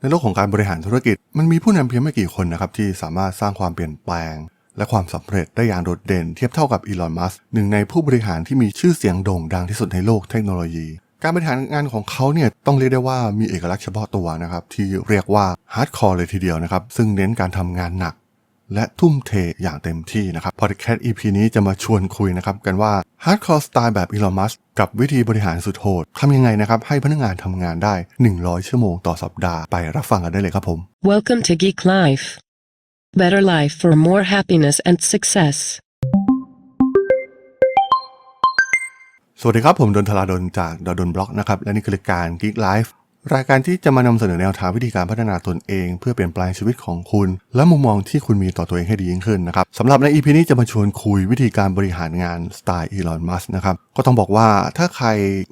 ในโลกของการบริหารธุรกิจ มันมีผู้นำเพียงไม่กี่คนนะครับที่สามารถสร้างความเปลี่ยนแปลง และความสำเร็จได้อย่างโดดเด่น เทียบเท่ากับอีลอนมัสหนึ่งในผู้บริหารที่มีชื่อเสียงโด่งดังที่สุดในโลกเทคโนโลยี การบริหารงานของเขาเนี่ยต้องเรียกได้ว่ามีเอกลักษณ์เฉพาะตัวนะครับที่เรียกว่าฮาร์ดคอร์เลยทีเดียวนะครับซึ่งเน้นการทำงานหนัก และทุ่มเทอย่างเต็มที่นะครับพอดแคสต์ EP นี้จะมาชวนคุยนะครับกันว่าฮาร์ดคอร์สไตล์แบบอีลอนมัสกับวิธีบริหารสุดโหดทำยังไงนะครับให้พนักงานทำงานได้ 100 ชั่วโมงต่อสัปดาห์ไปรับฟังกันได้เลยครับผม Welcome to Geek Life. Better life for more happiness and success. สวัสดีครับ ผมดนทลาดนจากดดนบล็อกนะครับ และนี่คือรายการ Geek Life รายการที่จะมานำเสนอแนวทางวิธีการพัฒนาตนเอง เพื่อเปลี่ยนแปลงชีวิตของคุณ และมุมมองที่คุณมีต่อตัวเองให้ดียิ่งขึ้นนะครับสำหรับใน EP นี้จะมาชวนคุยวิธีการบริหารงานสไตล์อีลอนมัสนะครับก็ต้องบอกว่าถ้าใคร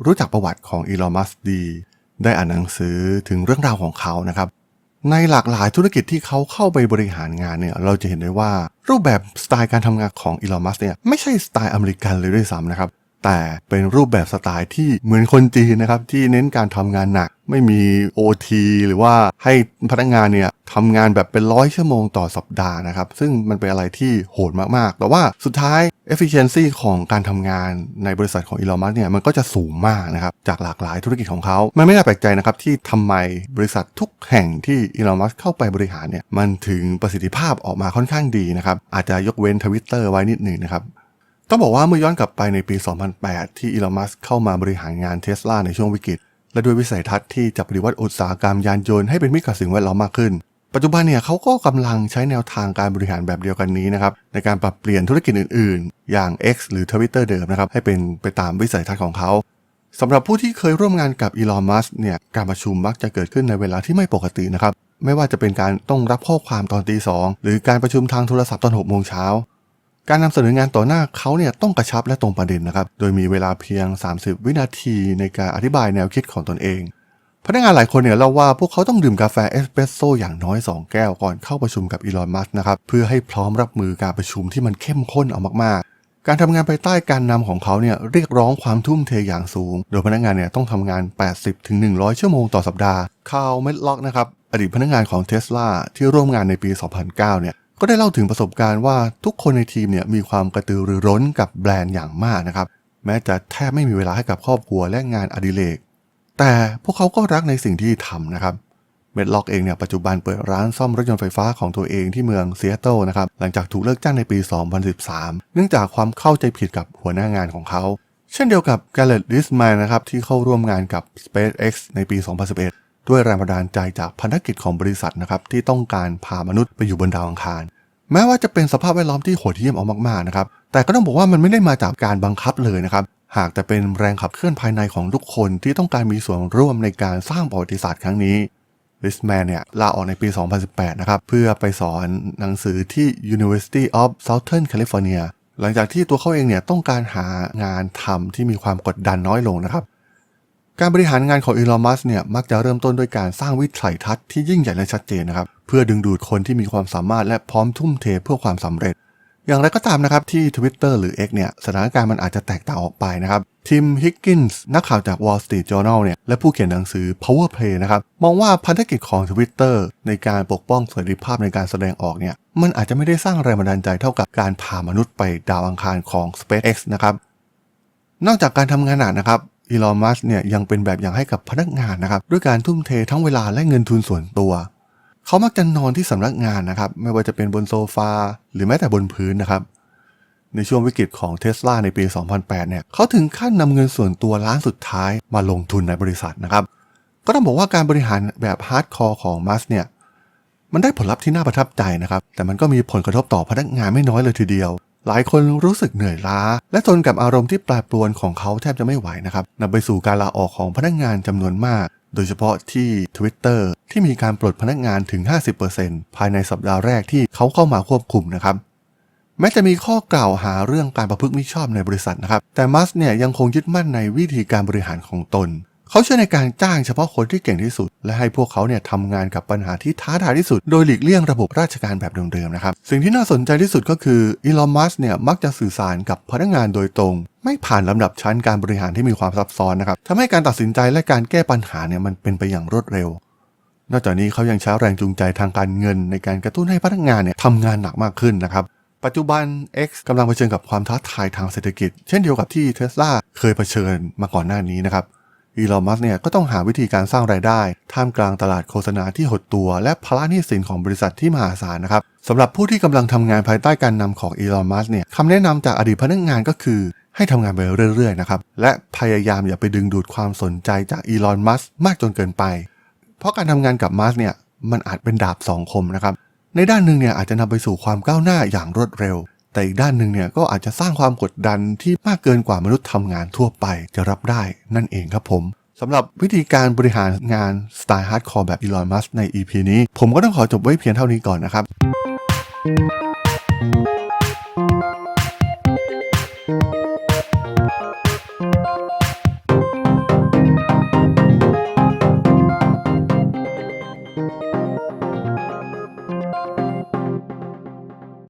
รู้จักประวัติของอีลอนมัสดี ได้อ่านหนังสือถึงเรื่องราวของเขานะครับในหลากหลายธุรกิจที่เขาเข้าไปบริหารงานเนี่ยเราจะเห็นได้ว่ารูปแบบสไตล์การทำงานของอีลอนมัสเนี่ยไม่ใช่สไตล์อเมริกันเลยด้วยซ้ำนะครับ แต่เป็นรูปแบบสไตล์ที่เหมือนคนจีนนะครับที่เน้นการทำงานหนักไม่มี OT หรือว่าให้พนักงานเนี่ยทำงานแบบเป็นร้อยชั่วโมงต่อสัปดาห์นะครับ ซึ่งมันเป็นอะไรที่โหดมากๆ แต่ว่าสุดท้าย efficiency ของการทำงานในบริษัทของอีลอนมัสเนี่ยมันก็จะสูงมากนะครับ จากหลากหลายธุรกิจของเขา มันไม่น่าแปลกใจนะครับที่ทำไมบริษัททุกแห่งที่อีลอนมัสเข้าไปบริหารเนี่ยมันถึงประสิทธิภาพออกมาค่อนข้างดีนะครับอาจจะยกเว้นทวิตเตอร์ไว้นิดหนึ่งนะครับ ต้องบอกว่าเมื่อย้อนกลับไปในปี 2008 ที่อีลอนมัสเข้ามาบริหารงานเทสลาในช่วงวิกฤต และด้วยวิสัยทัศน์ที่จะปฏิวัติอุตสาหกรรมยานยนต์ให้เป็นมิตรกับสิ่งแวดล้อมมากขึ้น ปัจจุบันเนี่ยเขาก็กำลังใช้แนวทางการบริหารแบบเดียวกันนี้นะครับในการปรับเปลี่ยนธุรกิจอื่น ๆ อย่าง X หรือ Twitter เดิมนะครับให้เป็นไปตามวิสัยทัศน์ของเขาสำหรับผู้ที่เคยร่วมงานกับอีลอนมัสเนี่ยการประชุมมักจะเกิดขึ้นในเวลาที่ไม่ปกตินะครับไม่ว่าจะเป็นการต้องรับข้อความตอนตีสองหรือการประชุมทางโทรศัพท์ตอนหกโมงเช้า การนำเสนองานต่อหน้าเขาเนี่ยต้องกระชับและตรงประเด็นนะครับ โดยมีเวลาเพียง 30 วินาทีในการอธิบายแนวคิดของตนเอง พนักงานหลายคนเนี่ยเล่าว่าพวกเขาต้องดื่มกาแฟเอสเปรสโซ่อย่างน้อย 2 แก้วก่อนเข้าประชุมกับอีลอน มัสก์นะครับ เพื่อให้พร้อมรับมือการประชุมที่มันเข้มข้นเอามากๆ การทำงานภายใต้การนำของเขาเนี่ยเรียกร้องความทุ่มเทอย่างสูง โดยพนักงานเนี่ยต้องทำงาน 80-100 ชั่วโมงต่อสัปดาห์คาร์ลเมดล็อกนะครับอดีตพนักงานของเทสลาที่ร่วมงานในปี 2009 เนี่ย ก็ได้เล่าถึงประสบการณ์ว่าทุกคนในทีมเนี่ยมีความกระตือรือร้นกับแบรนด์อย่างมากนะครับ แม้จะแทบไม่มีเวลาให้กับครอบครัวและงานอดิเรก แต่พวกเขาก็รักในสิ่งที่ทำนะครับเมดล็อกเองเนี่ยปัจจุบันเปิดร้านซ่อมรถยนต์ไฟฟ้าของตัวเองที่เมืองซีแอตเทิลนะครับหลังจากถูกเลิกจ้างในปี 2013 เนื่องจากความเข้าใจผิดกับหัวหน้างานของเขา เช่นเดียวกับแกาเลตลิสแมนนะครับที่เข้าร่วมงานกับ SpaceX ในปี 2011 ด้วยแรงบันดาลใจจากพันธกิจของบริษัทนะครับที่ต้องการพามนุษย์ไปอยู่บนดาวอังคาร แม้ว่าจะเป็นสภาพแวดล้อมที่โหดเหี้ยมเอามากๆนะครับแต่ก็ต้องบอกว่ามันไม่ได้มาจากการบังคับเลยนะครับหากแต่เป็นแรงขับเคลื่อนภายในของทุกคนที่ต้องการมีส่วนร่วมในการสร้างประวัติศาสตร์ครั้งนี้ลิสแมนเนี่ยลาออกในปี 2018 นะครับ เพื่อไปสอนหนังสือที่ University of Southern California หลังจากที่ตัวเขาเองเนี่ยต้องการหางานทำที่มีความกดดันน้อยลงนะครับ การบริหารงานของอีลอนมัสเนี่ยมักจะเริ่มต้นด้วยการสร้างวิสัยทัศน์ที่ยิ่งใหญ่และชัดเจนนะครับเพื่อดึงดูดคนที่มีความสามารถและพร้อมทุ่มเทเพื่อความสำเร็จ อย่างไรก็ตามนะครับที่ Twitter หรือ X เนี่ยสถานการณ์มันอาจจะแตกต่างออกไปนะครับทิมฮิกกินส์นักข่าวจาก Wall Street Journal เนี่ยและผู้เขียนหนังสือ Power Play นะครับมองว่าพันธกิจของ Twitter ในการปกป้องเสรีภาพในการแสดงออกเนี่ยมันอาจจะไม่ได้สร้างแรงบันดาลใจเท่ากับการพามนุษย์ไปดาวอังคารของ SpaceX นะครับนอกจากการทำงานหนักนะครับ อีลอน มัสเนี่ยยังเป็นแบบอย่างให้กับพนักงานนะครับด้วยการทุ่มเททั้งเวลาและเงินทุนส่วนตัว เขามักจะนอนที่สำนักงานนะครับไม่ว่าจะเป็นบนโซฟาหรือแม้แต่บนพื้นนะครับในช่วงวิกฤตของเทสลาในปี 2008 เนี่ยเขาถึงขั้นนำเงินส่วนตัวล้านสุดท้ายมาลงทุนในบริษัทนะครับ ก็ต้องบอกว่าการบริหารแบบฮาร์ดคอร์ของมัสเนี่ยมันได้ผลลัพธ์ที่น่าประทับใจนะครับ แต่มันก็มีผลกระทบต่อพนักงานไม่น้อยเลยทีเดียว หลายคนรู้สึกเหนื่อยล้า และทนกับอารมณ์ที่แปรปรวนของเขาแทบจะไม่ไหวนะครับนำไปสู่การลาออกของพนักงานจำนวนมาก โดยเฉพาะที่ Twitter ที่มีการปลดพนักงานถึง 50%ภายในสัปดาห์แรกที่เขาเข้ามาควบคุมนะครับแม้จะมีข้อกล่าวหาเรื่องการประพฤติมิชอบในบริษัทนะครับ แต่มัสเนี่ยยังคงยึดมั่นในวิธีการบริหารของตน เขาเชื่อในการจ้างเฉพาะคนที่เก่งที่สุด และให้พวกเขาเนี่ยทำงานกับปัญหาที่ท้าทายที่สุด โดยหลีกเลี่ยงระบบราชการแบบเดิมๆนะครับ สิ่งที่น่าสนใจที่สุดก็คืออีลอนมัสเนี่ยมักจะสื่อสารกับพนักงานโดยตรง ไม่ผ่านลำดับชั้นการบริหารที่มีความซับซ้อนนะครับทำให้การตัดสินใจและการแก้ปัญหาเนี่ยมันเป็นไปอย่างรวดเร็วนอกจากนี้เขายังใช้แรงจูงใจทางการเงินในการกระตุ้นให้พนักงานเนี่ยทำงานหนักมากขึ้นนะครับ ปัจจุบัน X กำลังเผชิญกับความท้าทายทางเศรษฐกิจ เช่นเดียวกับที่ Tesla เคยเผชิญมาก่อนหน้านี้นะครับ อีลอนมัสเนี่ยก็ต้องหาวิธีการสร้างรายได้ ท่ามกลางตลาดโฆษณาที่หดตัว และภาระหนี้สินของบริษัทที่มหาศาลนะครับสำหรับผู้ที่กำลังทำงานภายใต้การนำของอีลอนมัสเนี่ยคำแนะนำจากอดีตพนักงานก็คือ ให้ทำงานไปเรื่อยๆนะครับและพยายามอย่าไปดึงดูดความสนใจจากอีลอนมัสมากจนเกินไป เพราะการทำงานกับมัสเนี่ยมันอาจเป็นดาบสองคมนะครับในด้านหนึ่งเนี่ยอาจจะนำไปสู่ความก้าวหน้าอย่างรวดเร็ว แต่อีกด้านหนึ่งเนี่ยก็อาจจะสร้างความกดดันที่มากเกินกว่ามนุษย์ทำงานทั่วไปจะรับได้นั่นเองครับผมสำหรับวิธีการบริหารงานสไตล์ฮาร์ดคอร์แบบอีลอนมัสใน EP นี้ ผมก็ต้องขอจบไว้เพียงเท่านี้ก่อนนะครับ